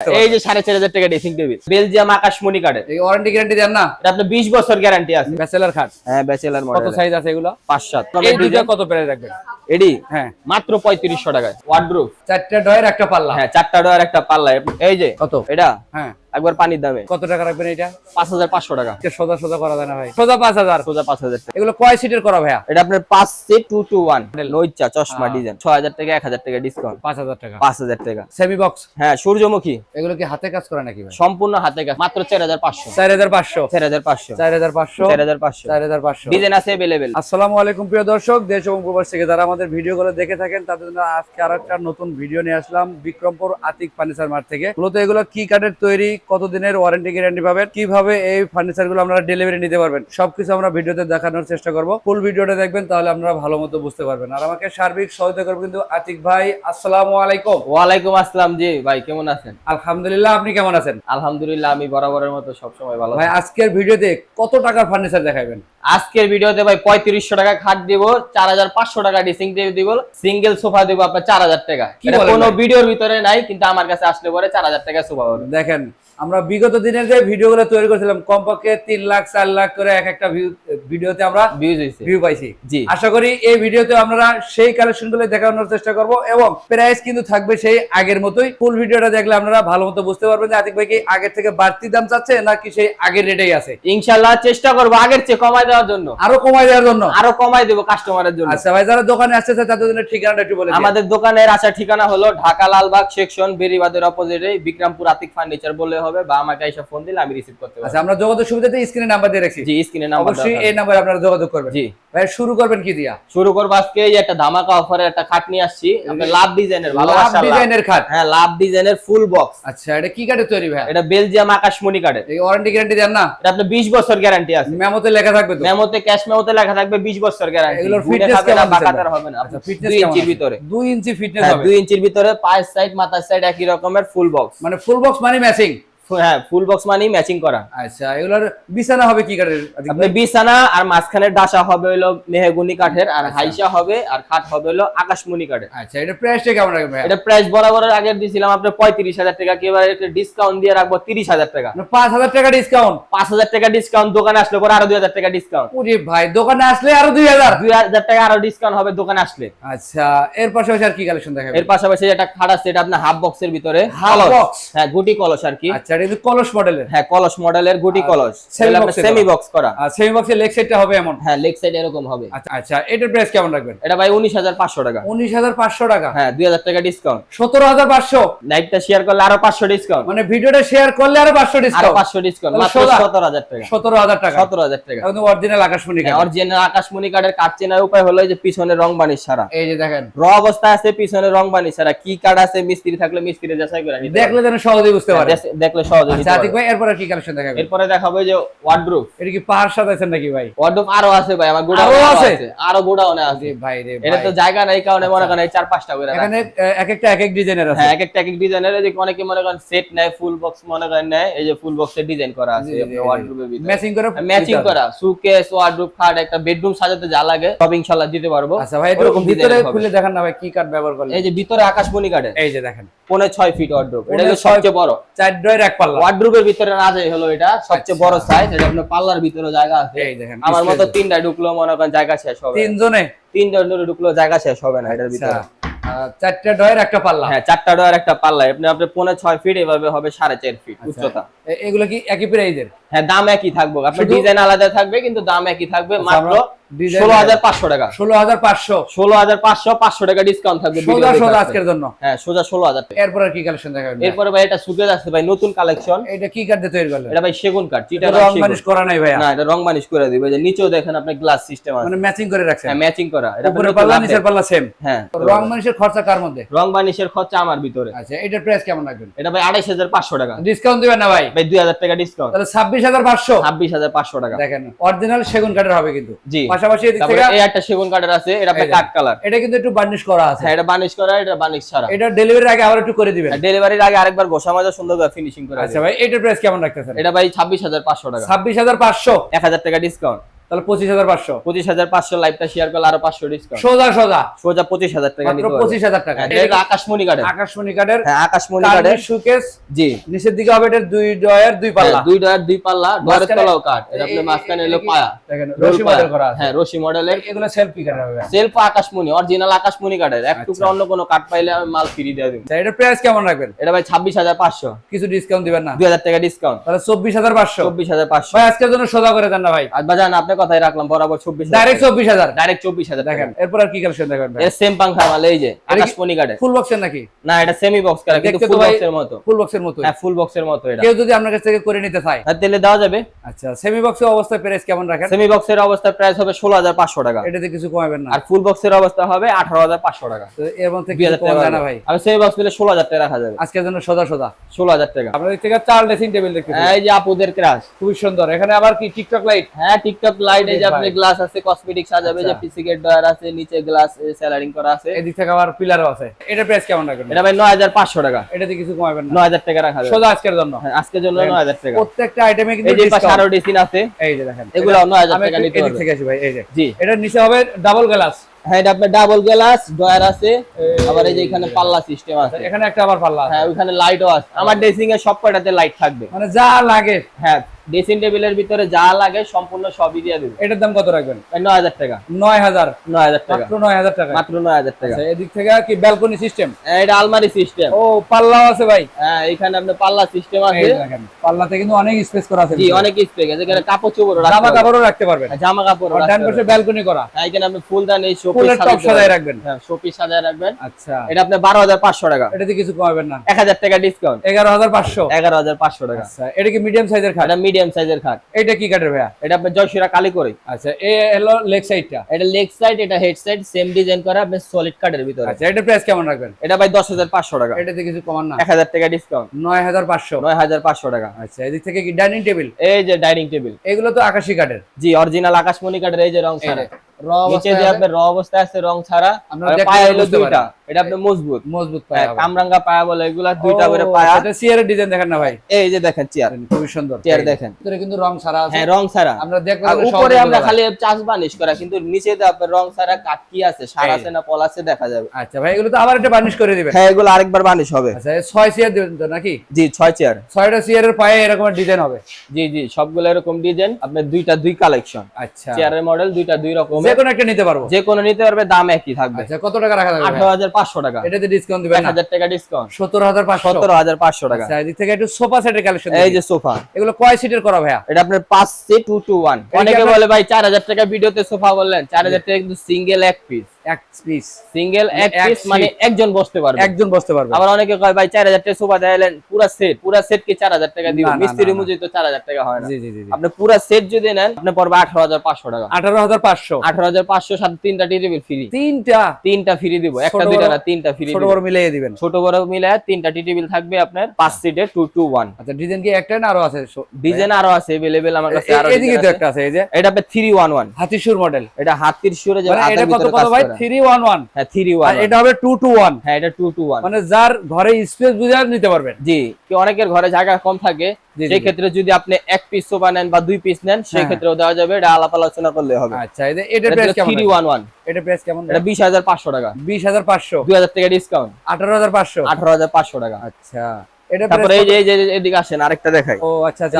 এই যে সাড়ে চার হাজার টাকা ড্রেসিং টেবিল বেলজিয়াম আকাশমণি কার্ডের এই ওয়ারেন্টি গ্যারান্টি দেন না? এটা আপনার বিশ বছর গ্যারান্টি আছে। ব্যাচেলার খাট হ্যাঁ ব্যাচেলার কত মডেল সাইজ আছে এগুলো? পাঁচ সাত। এই দুইটা কত প্রাইস রাখবেন? এডি হ্যাঁ। মাত্র পঁয়ত্রিশশো টাকায়। ওয়ার্ড্রুফ চারটা ডয়ের একটা পাল্লা। হ্যাঁ চারটা ডয়ের একটা পাল্লা। এই যে কত? এটা? হ্যাঁ। একবার পানির দামে। কত টাকা রাখবেন এটা? পাঁচ হাজার পাঁচশো টাকা। সোজা সোজা করা যায় না ভাই। সোজা পাঁচ হাজার? সোজা পাঁচ হাজার এগুলো কয় সিটের করা ভাইয়া? এটা আপনার পাঁচ সিট টু টু ওয়ান. নৈচা চশমা হ্যাঁ। ডিজাইন। ছ হাজার টাকা এক হাজার টাকা ডিসকাউন্ট পাঁচ হাজার টাকা। পাঁচ হাজার টাকা। সেমি বক্স হ্যাঁ সূর্যমুখী। এগুলো কি হাতে কাজ করা নাকি সম্পূর্ণ হাতে কাজ। মাত্র চার হাজার পাঁচশো। চার হাজার পাঁচশো। চার হাজার পাঁচশো। চার হাজার পাঁচশো। চার হাজার পাঁচশো। চার হাজার পাঁচশো। ডিজাইন আছে অ্যাভেলেবেল আসসালামু আলাইকুম প্রিয় দর্শক। দেশ এবং প্রবাস থেকে যারা আমাদের ভিডিও গুলো দেখে থাকেন তাদের জন্য আজকে আর একটা নতুন ভিডিও নিয়ে আসলাম। বিক্রমপুর আতিক ফার্নিচার মার্ট থেকে। মূলত এগুলো কি কাঠের তৈরি কতদিনের ওয়ারেন্টি গ্যারান্টি পাবেন? কীভাবে এই ফার্নিচারগুলো আপনারা ডেলিভারি নিতে পারবেন? সবকিছু আমরা ভিডিওতে দেখানোর চেষ্টা করব। ফুল ভিডিওটা দেখবেন তাহলে আপনারা ভালো মতো বুঝতে পারবেন। আর আমাকে সার্বিক সহায়তা করবে কিন্তু আতিক ভাই আসসালামু আলাইকুম। ওয়ালাইকুম আসসালাম জি ভাই কেমন আছেন? আলহামদুলিল্লাহ আপনি কেমন আছেন? আলহামদুলিল্লাহ আমি বরাবরের মতো সবসময় ভালো ভাই। আজকের ভিডিওতে কত টাকার ফার্নিচার দেখাবেন আজকের ভিডিওতে ভাই পঁয়ত্রিশশো টাকা খাট দিব চার হাজার পাঁচশো টাকা ড্রেসিং টেবিল দিব সিঙ্গেল সোফা দিব আপনার চার হাজার টাকা। কোনো ভিডিওর ভিতরে নাই কিন্তু আমার কাছে আসলে পরে চার হাজার টাকা সোফা পাবেন দেখেন আমরা বিগত দিনের যে ভিডিওগুলো তৈরি করেছিলাম কমপক্ষে তিন লাখ চার লাখ করে এক একটা ভিডিওতে আমরা ভিউ পাইছি। জি। আশা করি এই ভিডিওতে আপনারা সেই কালেকশনগুলো দেখানোর চেষ্টা করব এবং প্রাইস কিন্তু থাকবে সেই আগের মতোই। ফুল ভিডিওটা দেখলে আপনারা ভালো মতো বুঝতে পারবেন যে আতিক ভাই কি আগের থেকে বাড়তি দাম চাচ্ছে নাকি সেই আগের রেটেই আছে। ইনশাল্লাহ চেষ্টা করব আগের চেয়ে কমাই দেওয়ার জন্য। আরও কমাই দেওয়ার জন্য? আরও কমাই দেবো কাস্টমারের জন্য। আচ্ছা ভাই যারা দোকানে আসতেছে তাদের জন্য ঠিকানাটা একটু বলে আমাদের দোকানের আসার ঠিকানা হলো ঢাকা লালবাগ সেকশন বেরিবাদের অপোজিটে বিক্রমপুর আতিক ফার্নিচার বললে হবে বা আমাকে এসে ফোন দিলে আমি রিসিভ করতে পারব। আচ্ছা আমরা যোগাযোগ সুবিধা স্ক্রিনে নাম্বার দিয়ে রাখছি। জি স্ক্রিনে নাম্বার অবশ্যই এই নাম্বারে আপনারা যোগাযোগ করবেন। জি। ভাই শুরু করবেন কি দিয়া? শুরু করব আজকে এই একটা ধামাকা অফারে একটা খাট নিয়ে আসছি। আপনার লাভ ডিজাইনের ভালোবাসা লাভ। ডিজাইনের খাট? হ্যাঁ লাভ ডিজাইনের ফুল বক্স আচ্ছা এটা কি কাঠের তৈরি ভাই? এটা বেলজিয়াম আকাশমণি কার্ডের এই ওয়ারেন্টি গ্যারান্টি দেন না? এটা আপনার বিশ বছর গ্যারান্টি আছে। মেমোতে লেখা থাকবে তো? মেমোতে ক্যাশ মেমোতে লেখা থাকবে বিশ বছর গ্যারান্টি এগুলোর fitness কেমন বাকাতার হবে না। আচ্ছা ফিটনেস দুই ইঞ্চির ভিতরে। দুই ইঞ্চি ফিটনেস হ্যাঁ হবে? দুই ইঞ্চির ভিতরে পায়ের সাইড মাথার সাইড একই রকমের ফুল বক্স মানে ফুল বক্স মানে ম্যাচিং হ্যাঁ ফুল বক্স মানেই ম্যাচিং করা। আচ্ছা এগুলোর বিছানা হবে কি কাঠের আপনি বিছানা আর মাঝখানের ডাসা হবে হলো মেহগুনি কাঠের আর আচ্ছা। হাইসা হবে আর খাট হবে হলো আকাশমণি কাঠের। আচ্ছা এটা প্রাইসটা কেমন রাখবে এটা প্রাইস বরাবরের আগে দিছিলাম আপনার পঁয়ত্রিশ হাজার টাকা ডিসকাউন্ট দিয়ে রাখব তিরিশ হাজার টাকা। মানে পাঁচ হাজার টাকা ডিসকাউন্ট পাঁচ হাজার টাকা ডিসকাউন্ট দোকানে আসলে পরে আরও দুই হাজার টাকা ডিসকাউন্ট ওরে ভাই দোকানে আসলে আরও দুই হাজার। দুই হাজার টাকা আরও ডিসকাউন্ট হবে দোকানে আসলে। আচ্ছা এর পাশাপাশি আর কি কালেকশন দেখাবে এর পাশাপাশি একটা খাট আছে এটা আপনার হাফ বক্সের ভিতরে কলস। box? হ্যাঁ গুটি কলস আর কি। আচ্ছা এটা কিন্তু কলস মডেলের হ্যাঁ কলস মডেলের গুটি কলস। সেমি বক্স করা। আর সেমি বক্সের লেগ সাইডটা হবে এমন? হ্যাঁ লেগ সাইড এরকম হবে। আচ্ছা আচ্ছা এটার প্রাইস কেমন রাখবেন? এটা ভাই উনিশ হাজার পাঁচশো টাকা। উনিশ হাজার পাঁচশো টাকা? হ্যাঁ দুই হাজার টাকা ডিসকাউন্ট সতেরো হাজার পাঁচশো? লাইভটা শেয়ার করলে আরও পাঁচশো ডিসকাউন্ট মানে ভিডিওটা শেয়ার করলে আরও পাঁচশো আরও ডিসকাউন্ট পাঁচশো ডিসকাউন্ট মাত্র সোজা? সতেরো হাজার টাকা। সতেরো হাজার টাকা। সতেরো হাজার টাকা। একদম অরিজিনাল আকাশমণি কাঠ অরিজিনাল আকাশমণি কার্ডের কাঠ চেনার উপায় হলো যে পিছনে রং বানিশ ছাড়া। এই যে দেখেন। র অবস্থা আছে পিছনে রং বানিশ ছাড়া। কি কার্ড আছে মিস্ত্রি থাকলে মিস্ত্রি যাচাই করে দেখলে যেন সহজেই বুঝতে পারবে। পারে। দেখলে সহজে আচ্ছা আতিক ভাই এরপর কি কালেকশন দেখাবে? এরপরে দেখাবো যে এটা কি পাহাড় সাজাইছেন নাকি ভাই? আরও আছে ভাই আমার গোডাউনে আরও আছে? আরও গোডাউনে আছে। ভাই রে এটা তো জায়গা নাই কারণে মনে করেন এই চার পাঁচটা করে এখানে এক একটা এক এক ডিজাইনের আছে। হ্যাঁ এক একটা এক এক ডিজাইনের এই যে অনেকে মনে করেন সেট নেয় ফুল বক্স মনে করেন নেয় এই যে ফুল বক্সের ডিজাইন করা আছে আপনার ভিতরে। ম্যাচিং করে ম্যাচিং করা সুকেস খাট একটা বেডরুম সাজাতে যা লাগে সব ইনশাআল্লাহ দিতে পারব। আচ্ছা ভাই একটু ওরকম ভিতরে খুলে দেখেন না ভাই কি কাঠ ব্যবহার করলেন? এই যে ভিতরে আকাশমণি কাঠের এই যে দেখেন। পৌনে ছয় ফিট ওয়ার্ডরুফ এটা হলো সবচেয়ে বড়। চার ড্রয়ের এক পাল্লা। ভিতরে যায় হলো এটা সবচেয়ে আচ্ছা। বড় সাইজ এটা আপনার পাল্লার ভিতরে জায়গা আছে। এই দেখেন আমার মতো তিনটা ঢুকলো মনে করেন জায়গা শেষ হবে। তিনজনে? তিনজন ঢুকলো জায়গা শেষ হবে না এটার আচ্ছা। ভিতরে। চারটা একটা পাল্লা? হ্যাঁ চারটা ডোয়ার একটা পাল্লা। আপনি পৌনে ছয় ফিট এভাবে হবে সাড়ে চার ফিট আচ্ছা। উচ্চতা। এগুলো কি একই প্রাইজের হ্যাঁ দাম একই থাকবে। আপনার ডিজাইন আলাদা থাকবে কিন্তু দাম একই থাকবে। মাত্র ষোলো হাজার পাঁচশো টাকা। ষোলো হাজার পাঁচশো। ষোলো হাজার পাঁচশো পাঁচশো টাকা ডিসকাউন্ট থাকবে সোজা সোজা আজকের জন্য। হ্যাঁ সোজা ষোলো হাজার টাকা। কি কালেকশন দেখাবেন এরপরে ভাই এটা সুকেজ আছে ভাই নতুন কালেকশন এটা কি কাঠ দিয়ে তৈরি করলেন? এটা ভাই সেগুন কাঠ এটা রং মানিশ করা নাই ভাইয়া। না এটা রং মানিশ করে দিবে। যে নিচেও দেখেন আপনি গ্লাস সিস্টেম আছে। মানে ম্যাচিং করে রাখছেন। হ্যাঁ ম্যাচিং করা। এটা উপরে পাল্লা নিচের পাল্লা সেম হ্যাঁ রং মানিশের খরচা কার মধ্যে? রং বানিশের খরচা আমার ভিতরে। আচ্ছা এটার প্রাইস কেমন রাখবেন? এটা ভাই আড়াইশ হাজার পাঁচশো টাকা। ডিসকাউন্ট দিবেন না ভাই? ভাই দুই হাজার টাকা ডিসকাউন্ট তাহলে ছাব্বিশ হাজার পাঁচশো। ছাব্বিশ হাজার পাঁচশো টাকা। দেখেন অরিজিনাল সেগুন কাঠের হবে কিন্তু। জি। পাশাপাশি এদিক থেকে এই একটা সেগুন কাঠের আছে এটা আপনার কাট কালার। এটা কিন্তু একটু বার্নিশ করা আছে। হ্যাঁ এটা বানিশ করা এটা বার্নিশ ছাড়া। এটা ডেলিভারির আগে আবার একটু করে দিবেন। ডেলিভারির আগে আরেকবার ঘষা মাজা সুন্দর করে ফিনিশিং করে আচ্ছা ভাই এটার প্রাইস কেমন রাখতেছেন? এটা ভাই ছাব্বিশ হাজার পাঁচশো টাকা। ছাব্বিশ হাজার পাঁচশো। এক হাজার টাকা ডিসকাউন্ট তাহলে পঁচিশ হাজার পাঁচশো। পঁচিশ হাজার পাঁচশো লাইভটা শেয়ার করলে আরও পাঁচশো ডিসকাউন্ট সোজা সোজা। সোজা পঁচিশ হাজার টাকা পঁচিশ হাজার টাকা। হ্যাঁ, আকাশমণি কার্ডের আকাশমণি কার্ডের হ্যাঁ আকাশমণি কার্ডের সুকেস জি। নিচের দিকে হবে এটার দুই ডয়ের দুই পাল্লা। হ্যাঁ, দুই ডয়ার দুই পাল্লা ডয়ারের তলাও কাঠ এটা আপনার এ- মাঝখানে এলো পায়া। রশি মডেল করা হ্যাঁ রশি মডেলের এগুলো সেলফ পিকার হবে। সেলফ আকাশমণি অরিজিনাল আকাশমণি কার্ডের এক আচ্ছা। টুকরা অন্য কোনো কাঠ পাইলে আমি মাল ফ্রি দিয়ে দেবো। আচ্ছা, এটার প্রাইস কেমন রাখবেন? এটা ভাই ছাব্বিশ হাজার পাঁচশো। কিছু ডিসকাউন্ট দিবেন না। দুই হাজার টাকা ডিসকাউন্ট তাহলে চব্বিশ হাজার পাঁচশো। চব্বিশ হাজার পাঁচশো। ভাই আজকের জন্য সোজা করে দেন না ভাই। আর বাজান আপনার কথাই রাখলাম বরাবর চব্বিশ ডাইরেক্ট চব্বিশ হাজার? ডাইরেক্ট চব্বিশ হাজার দেখেন দেখেন এরপর আর কি কালেকশন দেখবেন ভাই? সেম পাংখা মাল এই যে আকাশমণি কার্ডের ফুল বক্সের নাকি? না এটা সেমি বক্স করা কিন্তু ফুল বক্সের মতো। ফুল বক্সের মতো হ্যাঁ ফুল বক্সের মতো এটা। কেউ যদি আপনার কাছ থেকে করে নিতে চায়। আর তেলে দেওয়া যাবে। আচ্ছা সেমি বক্সের অবস্থায় প্রাইস কেমন রাখেন? সেমি বক্সের অবস্থা প্রাইস হবে ষোলো হাজার পাঁচশো টাকা। এটাতে কিছু কমাবেন না। আর ফুল বক্সের অবস্থা হবে আঠারো হাজার পাঁচশো টাকা। তো এর মধ্যে হাজার কম টাকা না ভাই। আমি সেমি বক্স ষোলো হাজার টাকা রাখা যাবে। আজকের জন্য সোজা সোজা। ষোলো হাজার টাকা। আপনাদের থেকে চার ড্রেসিং টেবিল দেখতে এই যে আপুদের ক্রাশ খুবই সুন্দর। এখানে আবার কি টিকটক লাইট হ্যাঁ টিকটক লাইট এই যে আপনি গ্লাস আছে কসমেটিক সাজাবে যে আচ্ছা। পিসি গেট ডয়ার আছে নিচে গ্লাস স্যালারিং করা আছে। এদিক থেকে আবার পিলারও আছে। এটার প্রাইস কেমন রাখবেন? এটা ভাই নয় হাজার পাঁচশো টাকা। এটাতে কিছু কমাবেন না। নয় হাজার টাকা রাখা যাবে। সোজা আজকের জন্য। হ্যাঁ, আজকের জন্য নয় হাজার টাকা। প্রত্যেকটা আইটেমে কিন্তু এই যে পাশে আরও ডিসিন আছে। এই যে দেখেন এগুলো 9000 টাকা নিতে এদিক থেকে আসি ভাই এই যে। জি। এটার নিচে হবে ডাবল গ্লাস হ্যাঁ এটা আপনার ডাবল গ্লাস ডয়ার আছে। আবার এই যে এখানে পাল্লা সিস্টেম আছে। এখানে একটা আবার পাল্লা আছে। হ্যাঁ ওখানে লাইটও আছে। আমার ড্রেসিং এর সব কয়টাতে লাইট থাকবে। মানে যা লাগে। হ্যাঁ ড্রেসিং টেবিলের ভিতরে যা লাগে সম্পূর্ণ সবই দিয়ে দেবে। এটার দাম কত রাখবেন? নয় হাজার টাকা। নয় হাজার। নয় হাজার টাকা। মাত্র নয় হাজার টাকা। মাত্র নয় হাজার টাকা। আচ্ছা, এদিক থেকে কি ব্যালকনি সিস্টেম হ্যাঁ, এটা আলমারি সিস্টেম ও পাল্লাও আছে ভাই। হ্যাঁ এখানে আপনার পাল্লা সিস্টেম আছে। পাল্লাতে কিন্তু অনেক স্পেস করা আছে জি অনেক স্পেস আছে। এখানে কাপড় চোপড় জামা কাপড়ও রাখতে পারবেন। জামা কাপড় আর ডান পাশে ব্যালকনি করা। হ্যাঁ এখানে আপনি ফুলদান এই শোপিস সাজায় রাখবেন। হ্যাঁ শোপিস সাজায় রাখবেন। আচ্ছা। এটা হাজার পাঁচশো টাকা। এটাতে কিছু কমাবেন না। এক হাজার টাকা ডিসকাউন্ট এগারো হাজার পাঁচশো। এগারো হাজার পাঁচশো টাকা। আচ্ছা এটা কি মিডিয়াম সাইজের খাট? এটা মিডিয়াম সাইজের খাট। এটা কি কাঠের ভাইয়া? এটা আপনার জয়শিরা কালি করে। আচ্ছা এ হলো লেগ সাইডটা এটা লেগ সাইড এটা হেড সাইড সেম ডিজাইন করা আপনি সলিড কাটের ভিতরে। আচ্ছা এটা প্রাইস কেমন রাখবেন? এটা ভাই দশ হাজার পাঁচশো টাকা। এটাতে কিছু কমান না? এক হাজার টাকা ডিসকাউন্ট নয় হাজার পাঁচশো। নয় হাজার পাঁচশো টাকা। আচ্ছা এদিক থেকে কি ডাইনিং টেবিল এই যে ডাইনিং টেবিল এগুলো তো আকাশী কাঠের। জি অরিজিনাল আকাশমণি কাঠের এই যে রং ছাড়া। র নিচে যে আপনার র অবস্থায় আছে রং ছাড়া আপনারা আর দেখলে পায়া হলো দুইটা। এটা আপনার মজবুত। মজবুত হ্যাঁ, পায়া কামরাঙ্গা পায়া বলে এগুলা দুইটা করে পায়া। এটা সিয়ারের ডিজাইন দেখেন না ভাই। এই যে দেখেন চেয়ার। খুবই সুন্দর। চেয়ার দেখেন। ভিতরে কিন্তু রং ছাড়া আছে। হ্যাঁ রং ছাড়া। আমরা দেখলে উপরে আমরা খালি চাষ বানিশ করা কিন্তু নিচে যে আপনার রং ছাড়া কাট কি আছে সার আছে না পল আছে দেখা যাবে। আচ্ছা ভাই এগুলো তো আবার এটা বার্নিশ করে দিবেন। হ্যাঁ এগুলো আরেকবার বানিশ হবে। আচ্ছা দিবেন তো নাকি? জি চেয়ার। পায়ে এরকম ডিজাইন হবে। জি জি সবগুলো এরকম ডিজাইন আপনার দুইটা দুই কালেকশন আচ্ছা। চেয়ারের মডেল দুইটা দুই রকম যে কোনো একটা নিতে পারব। যে কোনো নিতে পারবে দাম একই থাকবে। আচ্ছা কত টাকা রাখা হাজার পাঁচশো টাকা। এটাতে ডিসকাউন্ট দিবেন এক হাজার টাকা ডিসকাউন্ট সত্তর হাজার পাঁচশো। সতেরো হাজার পাঁচশো টাকা। আচ্ছা এদিক থেকে একটু সোফা সেটের কালেকশন এই যে সোফা। এগুলো কয় সিটের করা ভাইয়া? এটা আপনার পাঁচ সিট টু টু ওয়ান অনেকে বলে ভাই চার হাজার টাকা ভিডিওতে সোফা বললেন। চার হাজার টাকা কিন্তু সিঙ্গেল এক পিস এক পিস সিঙ্গেল এক এক পিস মানে একজন বসতে পারবে। একজন বসতে পারবে। আবার অনেকে কয় ভাই চার হাজার টাকা সোফা পুরা সেট পুরা সেট কি চার হাজার টাকা দিব। মিস্ত্রি। মজুরি তো চার হাজার টাকা হয় না। জি জি জি। আপনি পুরা সেট যদি নেন আপনি পড়বে আঠারো হাজার পাঁচশো টাকা। আঠারো হাজার পাঁচশো। আঠারো হাজার পাঁচশো সাথে তিনটা টেবিল ফ্রি তিনটা? তিনটা ফ্রি দিব। একটা ছোট দুইটা বড়- না তিনটা ফ্রি ছোট বড় মিলিয়ে দিবেন। ছোট বড় মিলে তিনটা টি টেবিল থাকবে আপনার পাঁচ সিটে টু টু ওয়ান আচ্ছা ডিজাইন কি একটা না আরও আছে? ডিজাইন আরও আছে এভেলেবেল আমার কাছে আরও এদিকে তো একটা আছে এই যে। এটা ওয়ান হাতিসুর মডেল এটা হাতির সুরে যে মানে এটা কত কত ভাই? করা। থ্রি ওয়ান ওয়ান হ্যাঁ থ্রি আর ওয়ান এটা হবে টু টু ওয়ান হ্যাঁ এটা মানে যার ঘরে স্পেস বুঝে নিতে পারবেন। জি কি অনেকের ঘরে জায়গা কম থাকে জি, জি, সেই ক্ষেত্রে যদি আপনি এক পিস সোফা নেন বা দুই পিস নেন সেই হ্যাঁ। ক্ষেত্রেও দেওয়া যাবে এটা আলাপ আলোচনা করলে হবে। আচ্ছা এই প্রাইস কেমন থ্রি ওয়ান ওয়ান এটা প্রাইস কেমন এটা বিশ হাজার পাঁচশো টাকা। বিশ হাজার পাঁচশো। দুই হাজার টাকা ডিসকাউন্ট আঠারো হাজার পাঁচশো। আঠারো হাজার পাঁচশো টাকা। আচ্ছা এটা তারপরে এই যে এদিকে আসেন আরেকটা দেখাই। ও আচ্ছা আচ্ছা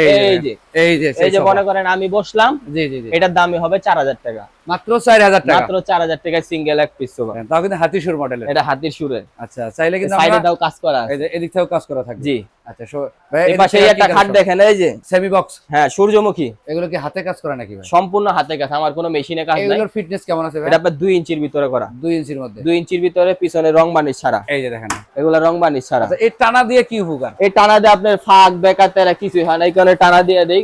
এই যে। এই এই যে যে এই যে এই যে সেই মনে করেন আমি বসলাম জি জি জি। এটার দামই হবে চার হাজার টাকা। মাত্র চার হাজার টাকা? মাত্র চার হাজার টাকায় সিঙ্গেল এক পিস সোফা তাও কিন্তু হাতিসুর মডেলের এটা হাতির সুরে। আচ্ছা চাইলে কিন্তু সাইডে দাও কাজ করা এই যে এদিক থেকেও কাজ করা থাকবে। জি। আচ্ছা শো এই পাশে একটা খাট দেখেন এই যে। সেমি বক্স হ্যাঁ সূর্যমুখী। এগুলো কি হাতে কাজ করা নাকি ভাই? সম্পূর্ণ হাতে কাজ আমার কোনো মেশিনে কাজ নাই। এগুলোর ফিটনেস কেমন আছে ভাই? এটা আপনার দুই ইঞ্চির ভিতরে করা। দুই ইঞ্চির মধ্যে? দুই ইঞ্চির ভিতরে পিছনে রং বানিশ ছাড়া। এই যে দেখেন। এগুলা রং বানিশ ছাড়া। আচ্ছা এই টানা দিয়ে কি উপকার? এই টানা দিয়ে আপনার ফাঁক বেকার তেরা কিছুই হয় না এই কারণে টানা দিয়ে দেই।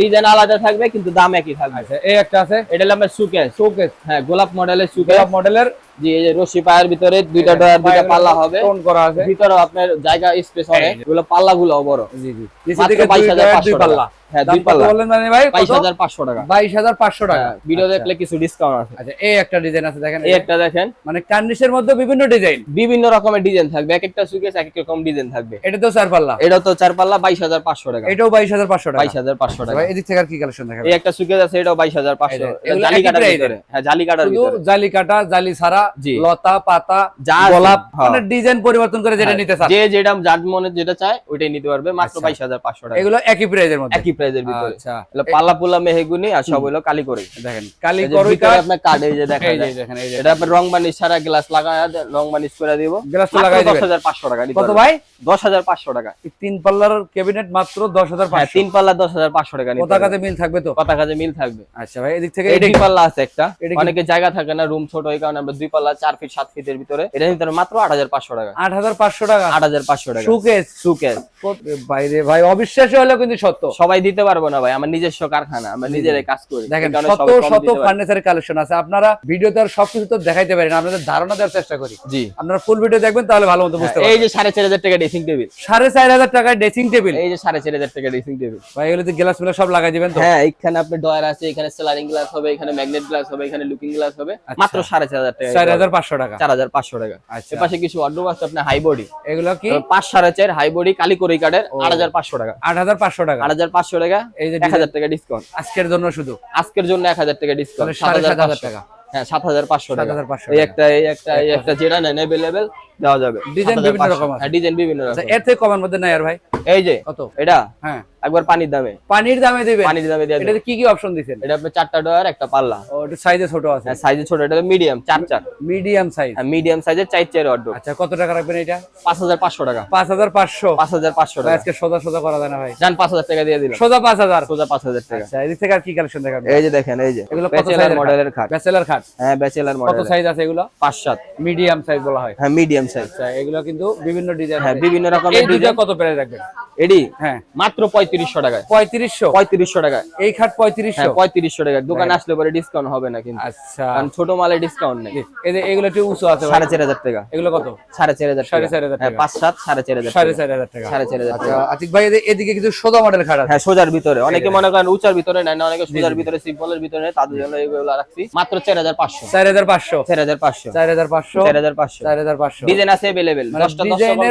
ডিজাইন হ্যাঁ, আলাদা থাকবে কিন্তু দাম একই থাকবে। হ্যাঁ গোলাপ মডেলের সুকেস গোলাপ মডেলের জি এই যে রশি পায়ের ভিতরে দুইটা ডয়ার দুইটা পাল্লা হবে। ভিতরে আপনার জায়গা স্পেস অনেক এগুলো পাল্লাগুলো বড়। জি জি। পাল্লা। হ্যাঁ দুই পাল্লা। পাঁচশো টাকা। বাইশ হাজার পাঁচশো টাকা। হ্যাঁ, ভিডিও আচ্ছা। দেখলে কিছু ডিসকাউন্ট আছে। আচ্ছা এই একটা ডিজাইন আছে দেখেন। এই একটা দেখেন। মানে কার্নিশের মধ্যে বিভিন্ন ডিজাইন বিভিন্ন রকমের ডিজাইন থাকবে। এক একটা সুকেস এক এক রকম ডিজাইন থাকবে। এটা তো চার পাল্লা এটা তো চার পাল্লা বাইশ হাজার পাঁচশো টাকা। এটাও বাইশ হাজার পাঁচশো টাকা। বাইশ হাজার পাঁচশো টাকা। এদিক থেকে আর কি কালেকশন দেখাবেন? এই একটা সুকেস আছে এটাও বাইশ হাজার পাঁচশো। জালি কাটার ভিতরে। হ্যাঁ জালি কাটার ভিতরে। জালি কাটা জালি ছাড়া লতা পাতা যা গোলাপ হ্যাঁ। মানে ডিজাইন পরিবর্তন করে যেটা হ্যাঁ, নিতে চান। যে যেটা যার মনে যেটা চায় ওইটাই নিতে পারবে। মাত্র আচ্ছা। বাইশ হাজার পাঁচশো টাকা। এগুলো একই প্রাইজের মধ্যে। একই প্রাইজের ভিতরে। আচ্ছা। পাল্লা পুল্লা মেহেগুনি আর সব হলো কালি করে দেখেন কালি এই করই ভিতরে আপনার কার্ড এই যে দেখা এই যে দেখেন এই যে এটা আপনার রং বানিশ ছাড়া গ্লাস লাগায় রং বানিশ করে দিব। গ্লাসটা লাগাই দশ দিবেন হাজার পাঁচশো টাকা কত ভাই? দশ হাজার পাঁচশো টাকা। এই তিন পাল্লার ক্যাবিনেট মাত্র দশ হাজার হ্যাঁ পাঁচশো। তিন পাল্লা দশ হাজার পাঁচশো টাকা নিতে কথা হবে। মিল থাকবে তো? কথা কাজে মিল থাকবে। আচ্ছা ভাই এদিক থেকে এই দুই পাল্লা আছে একটা। অনেকে জায়গা থাকে না রুম ছোট ওই কারণে আমরা দুই পাল্লা চার ফিট সাত ফিটের ভিতরে। এটা হবে মাত্র আট হাজার পাঁচশো টাকা। আট হাজার পাঁচশো টাকা? আট হাজার পাঁচশো টাকা। সুকেস সুকেস বাইরে ভাই অবিশ্বাসী হলেও কিন্তু সত্য। সবাই দিতে পারব না ভাই আমার নিজস্ব কারখানা নিজেরাই কাজ করি। দেখেন শত শত ফার্নিচারের কালেকশন আছে। আপনারা ভিডিওতে আর সবকিছু তো দেখাইতে পারেন আপনাদের ধারণা দেওয়ার চেষ্টা করি। জি। আপনারা ফুল ভিডিও দেখবেন তাহলে ভালো মতো বুঝতে এই যে সাড়ে চার হাজার টাকা ড্রেসিং টেবিল সাড়ে চার ড্রেসিং টেবিল এই যে সাড়ে চার হাজার টাকা ড্রেসিং টেবিল ভাই এগুলোতে গ্লাস মিলা সব লাগাই দিবেন তো? হ্যাঁ এখানে আপনার ডয়ার আছে এখানে সেলারিং গ্লাস হবে এখানে ম্যাগনেট গ্লাস হবে এখানে লুকিং গ্লাস হবে। মাত্র সাড়ে চার হাজার টাকা চার হাজার পাঁচশো টাকা। চার হাজার পাঁচশো টাকা। আচ্ছা। এপাশে কিছু অর্ডার আছে আপনার হাই বডি এগুলো কি? পাঁচ সাড়ে চার হাই বডি কার্ডের ও। আট হাজার পাঁচশো টাকা। আট হাজার পাঁচশো টাকা। আট হাজার পাঁচশো টাকা এই যে এক হাজার টাকা ডিসকাউন্ট আজকের জন্য শুধু। আজকের জন্য এক হাজার টাকা ডিসকাউন্ট সাড়ে সাত হাজার টাকা। হ্যাঁ সাত হাজার পাঁচশো টাকা। এই একটা এই একটা এই একটা যেটা নেন অ্যাভেলেবেল দেওয়া যাবে। ডিজাইন বিভিন্ন রকম আছে। হ্যাঁ ডিজাইন বিভিন্ন আচ্ছা রকম। এর থেকে কমের মধ্যে নাই আর ভাই। এই যে কত? এটা? হ্যাঁ। একবার পানির দামে। পানির দামে দিবেন? পানির দামে দিয়ে এটাতে কি কি অপশন দিচ্ছেন এটা আপনার চারটা ডয়ার একটা পাল্লা। ও এটা সাইজে ছোট আছে। হ্যাঁ সাইজে ছোট এটা মিডিয়াম চার চার। মিডিয়াম সাইজ হ্যাঁ মিডিয়াম সাইজের চার চার অর্ডার আচ্ছা কত টাকা রাখবেন এটা? পাঁচ হাজার পাঁচশো টাকা। পাঁচ হাজার পাঁচশো? পাঁচ হাজার পাঁচশো ভাই, টাকা। আজকে সোজা সোজা করা যায় না ভাই। পাঁচ হাজার টাকা দিয়ে দিলাম। সোজা পাঁচ হাজার? সোজা পাঁচ হাজার টাকা। আচ্ছা এদিক থেকে আর কি কালেকশন দেখাবেন? এই যে দেখেন এই যে। এগুলো কত ব্যাচেলার সাইজের মডেলের খাট? ব্যাচেলার খাট? হ্যাঁ ব্যাচেলার মডেল কত সাইজ আছে এগুলো? পাঁচ সাত। মিডিয়াম সাইজ বলা হয়। হ্যাঁ মিডিয়াম সাইজ আচ্ছা এগুলো কিন্তু বিভিন্ন ডিজাইন হ্যাঁ বিভিন্ন রকমের ডিজাইন কত প্রাইস রাখবেন? এডি? হ্যাঁ। মাত্র পঁয়ত্রিশশো টাকায় পঁয়ত্রিশশো পঁয়ত্রিশশো টাকায় এই খাট হ্যাঁ পঁয়ত্রিশশো পঁয়ত্রিশশো টাকা দোকানে আসলে পরে ডিসকাউন্ট হবে না কিন্তু আচ্ছা ছোট মালে ডিসকাউন্ট নেই এগুলো একটু উঁচু আছে সাড়ে চার হাজার টাকা এগুলো কত সাড়ে চার হাজার সাড়ে চার হাজার হ্যাঁ টাকা। পাঁচ সাত সাড়ে চার হাজার সাড়ে চার হাজার টাকা সাড়ে চার হাজার আচ্ছা টাকা আতিক ভাই এদি- এদিকে কিছু সোজা মডেল খাট হ্যাঁ সোজার ভিতরে অনেকে মনে করেন উঁচার ভিতরে নেয় না অনেকে সোজার ভিতরে সিম্পলের ভিতরে তাদের জন্য এগুলো রাখছি মাত্র চার হাজার পাঁচশো চার হাজার পাঁচশো চার হাজার পাঁচশো চার হাজার পাঁচশো চার হাজার পাঁচশো চার হাজার পাঁচশো ডিজাইন আছে অ্যাভেলেবেল মানে দশটা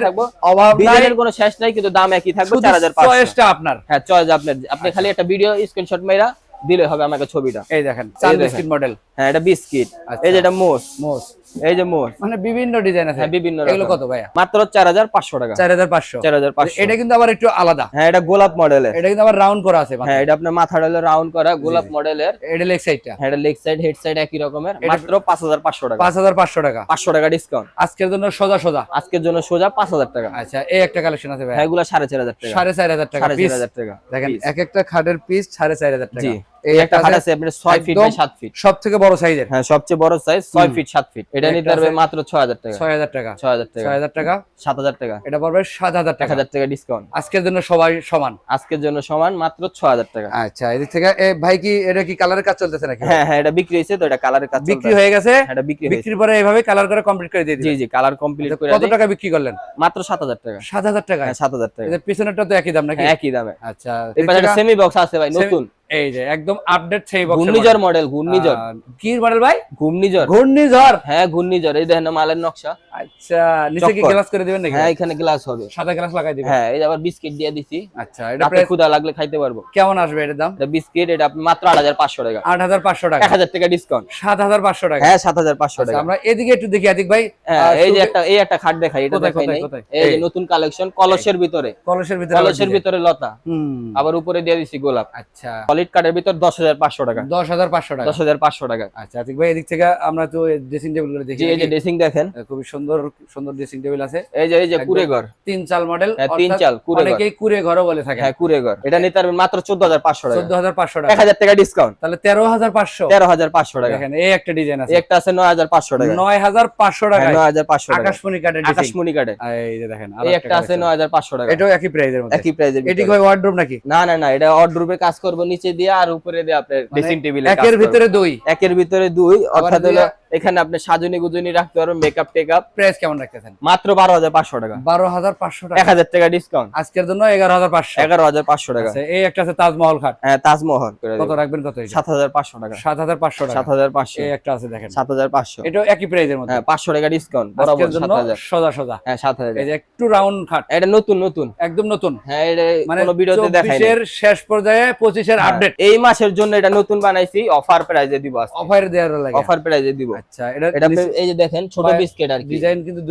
থাকব অভাব ডিজাইনের কোনো শেষ নাই কিন্তু দাম একই থাকবে চার হাজার পাঁচশো চয়েসটা আপনার হ্যাঁ চয়েস আপনার। আপনি খালি একটা ভিডিও স্ক্রিনশট মেরা দিলে হবে আমাকে ছবিটা। এই দেখেন বিস্কিট মডেল হ্যাঁ এটা বিস্কিট আচ্ছা। এই যে এটা মোস মোস এই যে মোস মানে বিভিন্ন ডিজাইন আছে। হ্যাঁ বিভিন্ন এগুলো কত ভাইয়া? মাত্র চার হাজার পাঁচশো টাকা। চার হাজার পাঁচশো। চার হাজার পাঁচশো। এটা কিন্তু আবার একটু আলাদা। হ্যাঁ এটা গোলাপ মডেলের এটা কিন্তু আবার রাউন্ড করা আছে হ্যাঁ এটা আপনার মাথা হলো রাউন্ড করা গোলাপ মডেলের এটা লেগ সাইডটা হ্যাঁ এটা লেগ সাইড হেড সাইড একই রকমের। মাত্র পাঁচ হাজার পাঁচশো টাকা। পাঁচ হাজার পাঁচশো টাকা। পাঁচশো টাকা ডিসকাউন্ট আজকের জন্য সোজা সোজা। আজকের জন্য সোজা পাঁচ হাজার টাকা। আচ্ছা এই একটা কালেকশন আছে ভাই হ্যাঁ এগুলো সাড়ে চার হাজার টাকা। সাড়ে চার হাজার টাকা সাড়ে পিস চার হাজার টাকা। দেখেন এক একটা খাটের পিস সাড়ে চার হাজার টাকা। জি। এই একটা আছে আপনার ছয় ফিট বাই সাত ফিট বড় সাইজের হ্যাঁ সবচেয়ে বড় সাইজ ছয় ফিট সাত ফিট এটা নিতে পারবে মাত্র ছয় হাজার টাকা। ছয় হাজার টাকা। ছয় হাজার টাকা। ছয় হাজার টাকা। সাত হাজার টাকা। এটা পড়বে সাত হাজার টাকা। হাজার টাকা ডিসকাউন্ট আজকের জন্য সবাই সমান। আজকের জন্য সমান মাত্র ছয় হাজার টাকা। আচ্ছা এদিক থেকে ভাই কি এটা কি কালারের কাজ চলতেছে নাকি? হ্যাঁ হ্যাঁ এটা বিক্রি হয়েছে তো এটা কালারের কাজ বিক্রি হয়ে গেছে। হ্যাঁ, এটা বিক্রি বিক্রির পরে এইভাবে কালার করে কমপ্লিট করে দিয়ে জি জি কালার কমপ্লিট করে কত টাকা বিক্রি করলেন? মাত্র সাত হাজার টাকা। সাত হাজার টাকা হ্যাঁ সাত হাজার টাকা। এদের পিছনেরটা তো একই দাম নাকি? একই দামে। আচ্ছা সেমি বক্স আছে ভাই নতুন। এই যে একদম আপডেট সেই বক্স ঘূর্ণিঝড় মডেল ঘূর্ণিঝড়। কি মডেল ভাই? ঘূর্ণিঝড়। ঘূর্ণিঝড়? হ্যাঁ ঘূর্ণিঝড়। এই দেখেন মালের নকশা। আচ্ছা নিচে কি গ্লাস করে দিবেন নাকি? হ্যাঁ এখানে গ্লাস হবে। সাদা গ্লাস লাগাই দিবেন? হ্যাঁ এই আবার বিস্কিট দিয়ে দিছি। আচ্ছা এটা প্রায় ক্ষুধা লাগলে খাইতে পারব। কেমন আসবে এটার দাম? এটা বিস্কিট এটা আপনি মাত্র আট হাজার পাঁচশো টাকা। আট হাজার পাঁচশো টাকা। এক হাজার টাকা ডিসকাউন্ট সাত হাজার পাঁচশো টাকা। হ্যাঁ সাত হাজার পাঁচশো আচ্ছা, টাকা। আমরা এদিকে একটু দেখি আতিক ভাই। হ্যাঁ এই যে একটা এই একটা খাট দেখাই এটা দেখাই নাই। এই যে নতুন কালেকশন কলসের ভিতরে। কলসের ভিতরে কলসের ভিতরে লতা। হুম। আবার উপরে দিয়ে দিছি গোলাপ। আচ্ছা। সলিড কার্ডের ভিতর দশ হাজার পাঁচশো টাকা দশ হাজার পাঁচশো টাকা দশ হাজার পাঁচশো টাকা আচ্ছা আতিক ভাই এদিক থেকে আমরা তো ড্রেসিং টেবিলগুলো দেখি এই যে ড্রেসিং দেখেন খুবই সুন্দর সুন্দর ড্রেসিং টেবিল আছে এই যে এই যে কুড়ে ঘর তিন চাল মডেল হ্যাঁ, তিন চাল, কুড়ে অনেকেই কুড়ে ঘরও বলে থাকে হ্যাঁ কুড়ে ঘর এটা নিতে পারবেন মাত্র চোদ্দ হাজার পাঁচশো টাকা চোদ্দ হাজার পাঁচশো টাকা এক হাজার টাকা ডিসকাউন্ট তাহলে তেরো হাজার পাঁচশো তেরো হাজার পাঁচশো টাকা দেখেন এই একটা ডিজাইন আছে একটা আছে নয় হাজার পাঁচশো টাকা নয় হাজার পাঁচশো টাকা হ্যাঁ, নয় হাজার পাঁচশো টাকা আকাশমণি ড্রেসিং আকাশমণি কার্ডে এই যে দেখেন এই একটা আছে নয় হাজার পাঁচশো টাকা এটাও একই প্রাইজের মধ্যে একই প্রাইজের এটি কি ভাই ওয়ার্ডরোব নাকি না না না এটা অর্ডারুপে কাজ করব নিচে দিয়ে আর উপরে দিয়ে আপনার ড্রেসিং টেবিলে একের ভিতরে দুই। একের ভিতরে দুই অর্থাৎ হলো এখানে আপনি সাজুনি গুজুনি রাখতে পারবেন মেকআপ টেকআপ। প্রাইস কেমন রাখতেছেন? মাত্র বারো হাজার পাঁচশো টাকা। বারো হাজার পাঁচশো টাকা। এক হাজার টাকা ডিসকাউন্ট আজকের জন্য এগারো হাজার পাঁচশো। এগারো হাজার পাঁচশো টাকা। আচ্ছা, এই একটা আছে তাজমহল খাট। হ্যাঁ তাজমহল কত রাখবেন কত? সাত হাজার পাঁচশো টাকা। সাত হাজার পাঁচশো টাকা। সাত হাজার পাঁচশো। এই একটা আছে দেখেন। সাত হাজার পাঁচশো। এটাও একই প্রাইজের মধ্যে। হ্যাঁ পাঁচশো টাকা ডিসকাউন্ট বরাবর সাত হাজার। সোজা সোজা। হ্যাঁ সাত হাজার। এই যে একটু রাউন্ড খাট। এটা নতুন নতুন। একদম নতুন। হ্যাঁ এটা মানে ভিডিওতে দেখাই চব্বিশের শেষ পর্যায়ে পঁচিশের আপডেট এই মাসের জন্য এটা নতুন বানাইছি অফার প্রাইজে দিব অফার দেওয়ার লাগে। অফার প্রাইজে দিব। আচ্ছা এটা এটা এই যে দেখেন ছোট বিস্কিট আর কি। ডিজাইন কিন্তু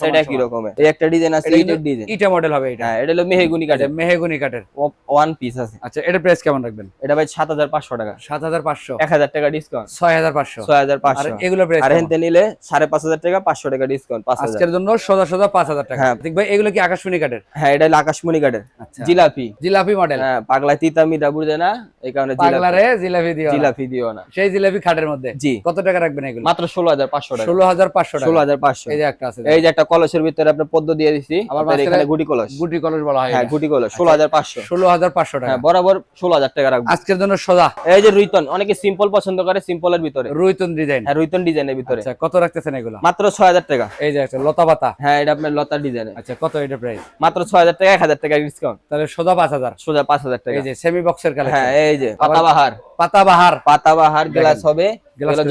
সেট একই রকমের। এই একটা ডিজাইন আছে এটা ডিজাইন ইটা মডেল হবে এটা। হ্যাঁ এটা হলো মেহগুনি এটা কাঠের। মেহেগুনি কাঠের। ওয়ান পিস আছে। আচ্ছা এটা প্রাইস কেমন রাখবেন? এটা ভাই সাত হাজার পাঁচশো টাকা। সাত হাজার পাঁচশো। এক হাজার টাকা ডিসকাউন্ট ছয় হাজার পাঁচশো। ছয় হাজার আর এগুলো প্রাইস আর হেনতে নিলে সাড়ে পাঁচ হাজার টাকা পাঁচশো টাকা ডিসকাউন্ট পাঁচ হাজার। আজকের জন্য সোজা সোজা পাঁচ হাজার টাকা। হ্যাঁ। ঠিক ভাই এগুলো কি আকাশমণি কাঠের? হ্যাঁ এটা হলো আকাশমণি কাঠের। আচ্ছা। জিলাপি। জিলাপি মডেল হ্যাঁ পাগলা তিতা মিঠা বুঝে না এই কারণে জিলাপি। পাগলারে জিলাপি দিও জিলাপি দিও না। সেই জিলাপি খাটের মধ্যে। জি। কত টাকা রাখবেন এগুলো মাত্র ষোলো হাজার পাঁচশো টাকা। ষোলো হাজার পাঁচশো টাকা। এই যে একটা আছে এই যে একটা কলসের ভিতরে আপনার পদ্ম দিয়ে দিছি এখানে গুটি কলস। গুটি কলস বলা হয় হ্যাঁ গুটি কলস ষোলো হাজার পাঁচশো। ষোলো হাজার পাঁচশো টাকা। হ্যাঁ বরাবর ষোলো হাজার টাকা রাখব। আজকের জন্য সোজা। এই যে রুইতন অনেকে সিম্পল পছন্দ করে সিম্পলের ভিতরে। রুইতন ডিজাইন। হ্যাঁ রুইতন ডিজাইনের ভিতরে। আচ্ছা কত রাখতেছেন এগুলো? মাত্র ছয় হাজার টাকা। এই যে একটা লতা পাতা। হ্যাঁ এটা আপনার লতার ডিজাইনে আচ্ছা কত এটা প্রাইস মাত্র ছয় হাজার টাকা এক হাজার টাকা ডিসকাউন্ট তাহলে সোজা পাঁচ হাজার। সোজা পাঁচ হাজার টাকা। এই যে সেমি বক্সের হ্যাঁ এই যে পাতাবাহার। পাতাবাহার। পাতাবাহার গ্লাস হবে।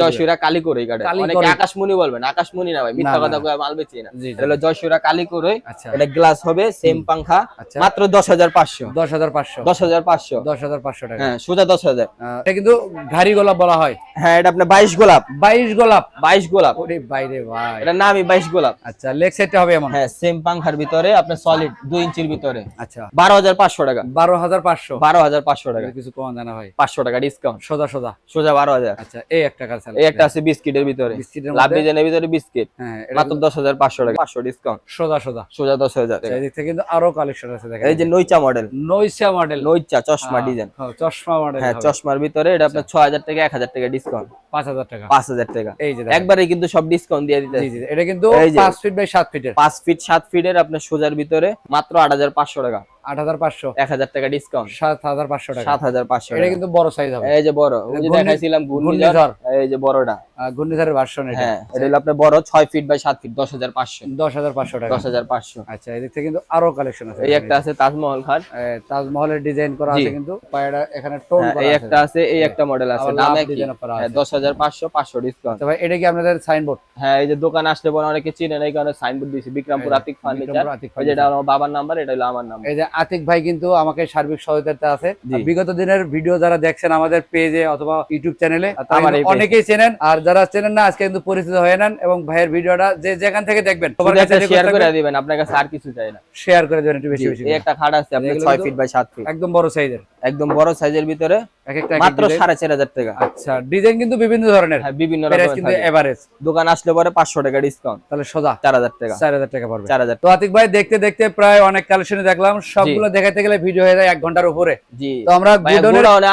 জয়সুরা কালি করে অনেকে আকাশমণি বলবেন। আকাশমণি না ভাই মিথ্যা কথা কয়ে মাল বেচি না। হলো জয়সুরা কালি করে আচ্ছা। এটা গ্লাস হবে সেম পাংখা। আচ্ছা। মাত্র দশ হাজার পাঁচশো। দশ হাজার পাঁচশো। দশ হাজার পাঁচশো। দশ হাজার পাঁচশো টাকা। হ্যাঁ সোজা দশ হাজার। এটা কিন্তু ঘাড়ি গোলাপ বলা হয়। হ্যাঁ এটা আপনার বাইশ গোলাপ। বাইশ গোলাপ। বাইশ গোলাপ। ওরে বাইরে ভাই। এটা নামই বাইশ গোলাপ। আচ্ছা লেগ সাইডটা হবে এমন? হ্যাঁ সেম পাংখার ভিতরে আপনার সলিড দুই ইঞ্চির ভিতরে। আচ্ছা। বারো হাজার পাঁচশো টাকা। বারো হাজার পাঁচশো। বারো হাজার পাঁচশো টাকা। কিছু কম জানা হয়। পাঁচশো টাকা ডিসকাউন্ট সোজা সোজা। সোজা বারো হাজার। আচ্ছা এই একটা কালচার এই একটা আছে বিস্কিটের ভিতরে। লাভ ডিজাইনের ভিতরে বিস্কিট। হ্যাঁ মাত্র দশ হাজার পাঁচশো টাকা পাঁচশো ডিসকাউন্ট সোজা সোজা। সোজা দশ হাজার এই দিক থেকে কিন্তু আরও কালেকশন আছে দেখেন। এই যে নইচা মডেল নইসা মডেল নইচা চশমা ডিজাইন চশমা মডেল হ্যাঁ চশমার ভিতরে এটা আপনার ছয় হাজার টাকা এক হাজার টাকা ডিসকাউন্ট পাঁচ হাজার টাকা। পাঁচ হাজার টাকা। এই যে একবারে কিন্তু সব ডিসকাউন্ট দিয়ে দিতে। এটা কিন্তু। পাঁচ ফিট বাই সাত ফিটের পাঁচ ফিট সাত ফিটের আপনার সোজার ভিতরে মাত্র আট হাজার পাঁচশো টাকা। আট হাজার পাঁচশো। এক হাজার টাকা ডিসকাউন্ট সাত হাজার পাঁচশো টাকা। সাত হাজার পাঁচশো এটা কিন্তু বড় সাইজ হবে। এই যে বড় ওই যে দেখাইছিলাম। এই যে বড়টা। ঘূর্ণিঝড়ের ভার্সন এটা। হ্যাঁ এটা হলো আপনার বড় ছয় ফিট বাই সাত ফিট দশ হাজার পাঁচশো। দশ হাজার পাঁচশো টাকা। দশ হাজার পাঁচশো। আচ্ছা এদিক থেকে কিন্তু আরও কালেকশন আছে এই একটা আছে তাজমহল খাট তাজমহলের ডিজাইন করা আছে কিন্তু পায়রা এখানে টোন হ্যাঁ, করা এই একটা আছে এই একটা মডেল আছে। দাম একই। করা আছে। দশ হাজার পাঁচশো পাঁচশো ডিসকাউন্ট তো ভাই এটা কি আপনাদের সাইনবোর্ড হ্যাঁ এই যে দোকানে আসলে পরে অনেকে চিনেন এই কারণে সাইনবোর্ড দিয়েছি। বিক্রমপুর আতিক ফার্নিচার। যেটা আমার বাবার নাম্বার এটা হলো আমার নাম্বার এই যে আতিক ভাই কিন্তু আমাকে সার্বিক সহায়তা আছে। বিগত দিনের ভিডিও যারা দেখছেন আমাদের পেজে অথবা ইউটিউব চ্যানেলে। অনেকেই চেনেন। আর যারা চেনেন না আজকে কিন্তু পরিচিত হয়ে নেন এবং ভাইয়ের ভিডিওটা যে যেখান থেকে দেখবেন শেয়ার করে দিবেন আপনার কাছে আর কিছু চাই না। শেয়ার করে দেবেন একটু বেশি বেশি একটা খাট আছে আপনার 6 ফিট বাই 7 ফিট একদম বড় সাইজের একদম বড় সাইজের ভিতরে মাত্র সাড়ে চার হাজার টাকা। আচ্ছা ডিজাইন কিন্তু বিভিন্ন ধরনের। হ্যাঁ বিভিন্ন কিন্তু এভারেজ দোকান আসলে পরে পাঁচশো টাকা ডিসকাউন্ট তাহলে সোজা। চার হাজার টাকা। চার হাজার টাকা পড়বে। চার হাজার তো আতিক ভাই দেখতে দেখতে প্রায় অনেক কালেকশন দেখলাম। সবগুলো দেখাতে গেলে ভিডিও হয়ে যায় এক ঘণ্টার উপরে। জি। তো আমরা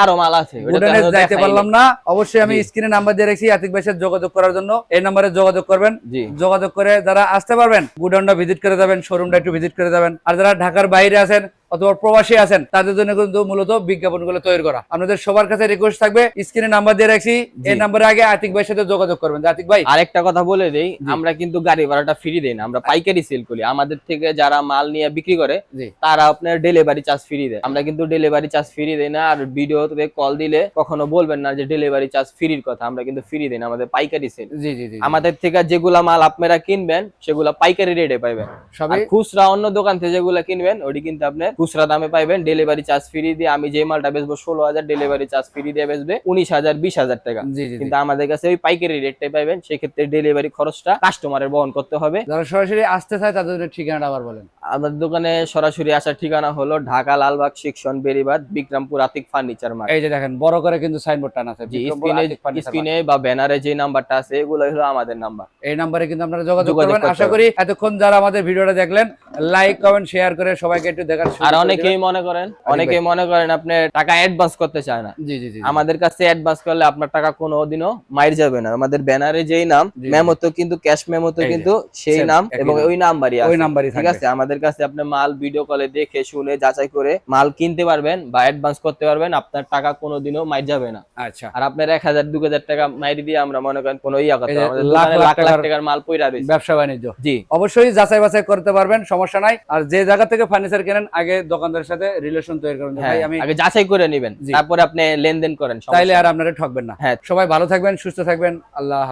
আরও মাল আছে। ওটা তো গুডনে এখনও যাইতে পারলাম না। অবশ্যই আমি। স্ক্রিনে নাম্বার দিয়ে রেখেছি। আতিক ভাইয়ের যোগাযোগ করার জন্য এই নম্বরে যোগাযোগ করবেন। জি। যোগাযোগ করে যারা আসতে পারবেন গুডাউনটা ভিজিট করে যাবেন শোরুমটা একটু ভিজিট করে যাবেন। আর যারা ঢাকার বাইরে আছেন অথবা প্রবাসী আছেন তাদের জন্য কিন্তু মূলত বিজ্ঞাপনগুলো তৈরি করা। আপনাদের সবার কাছে রিকোয়েস্ট থাকবে স্ক্রিনে নাম্বার দিয়ে রাখছি। এই নাম্বারে আগে আতিক ভাইয়ের সাথে যোগাযোগ করবেন। আতিক ভাই। আরেকটা কথা বলে দেই আমরা কিন্তু গাড়ি ভাড়াটা ফ্রি দেই না আমরা পাইকারি সেল করি। আমাদের থেকে যারা মাল নিয়ে বিক্রি করে তারা আপনার ডেলিভারি চার্জ ফ্রি দেয়। আমরা কিন্তু ডেলিভারি চার্জ ফ্রি দেই না আর ভিডিওতে কল দিলে কখনো বলবেন না যে ডেলিভারি চার্জ ফ্রির কথা আমরা কিন্তু ফ্রি দেই না আমাদের পাইকারি সেল জি জি জি আমাদের থেকে যেগুলা মাল আপনারা কিনবেন সেগুলা পাইকারি রেটে পাইবেন। খুচরা অন্য দোকান থেকে যেগুলো কিনবেন ওটি কিন্তু আপনি খুচরা দামে পাইবেন ডেলিভারি চার্জ ফ্রি দিয়ে আমি যে মালটা বেচবো ষোলো হাজার ডেলিভারি চার্জ ফ্রি দিয়ে বেচবে উনিশ হাজার বিশ হাজার টাকা। কিন্তু আমাদের কাছে ওই পাইকারি রেটটাই পাইবেন সেক্ষেত্রে ডেলিভারি খরচটা কাস্টমারের বহন করতে হবে। যারা সরাসরি আসতে চায় তাদের ঠিকানাটা আবার বলেন। আমাদের দোকানে সরাসরি আসার ঠিকানা হলো Dhaka Lalbagh section Beribadh Bikrampur Atik furniture market এই যে দেখেন বড় করে কিন্তু সাইনবোর্ড টান আছে স্ক্রিনে স্ক্রিনে বা ব্যানারে যে নাম্বারটা আছে এগুলো হলো আমাদের নাম্বার। এই নাম্বারে কিন্তু আপনারা যোগাযোগ করবেন। আশা করি এতক্ষণ যারা আমাদের ভিডিওটা দেখলেন লাইক কমেন্ট শেয়ার করে সবাইকে একটু দেখার আর অনেকেই মনে করেন অনেকেই মনে করেন আপনি টাকা অ্যাডভান্স করতে চায় না। জি জি জি। আমাদের কাছে অ্যাডভান্স করলে আপনার টাকা কোনোদিনও মাইর যাবে না। আমাদের ব্যানারে যেই নাম। মেমোতে কিন্তু ক্যাশ মেমোতে কিন্তু সেই নাম এবং ওই নাম্বারই ওই আছে। নাম্বারই ঠিক আছে? আমাদের কাছে আপনি মাল ভিডিও কলে দেখে শুনে যাচাই করে মাল কিনতে পারবেন বা অ্যাডভান্স করতে পারবেন। আপনার টাকা কোনোদিনও মাইর যাবে না। আচ্ছা। আর আপনার এক হাজার দু হাজার টাকা মাইর দিয়ে আমরা মনে করেন কোনো ইয়া করতে আমাদের লাখ লাখ টাকার- মাল পইরা রয়েছে। ব্যবসা বাণিজ্য। জি। অবশ্যই যাচাই বাছাই করতে পারবেন সমস্যা নাই। আর যে জায়গা থেকে ফার্নিচার কেনেন আগে দোকানদারের সাথে রিলেশন তৈরি করেন হ্যাঁ ভাই আমি আগে যাচাই করে নেবেন। তারপরে আপনি লেনদেন করেন তাইলে আর আপনারা ঠকবেন না হ্যাঁ। সবাই ভালো থাকবেন সুস্থ থাকবেন আল্লাহ।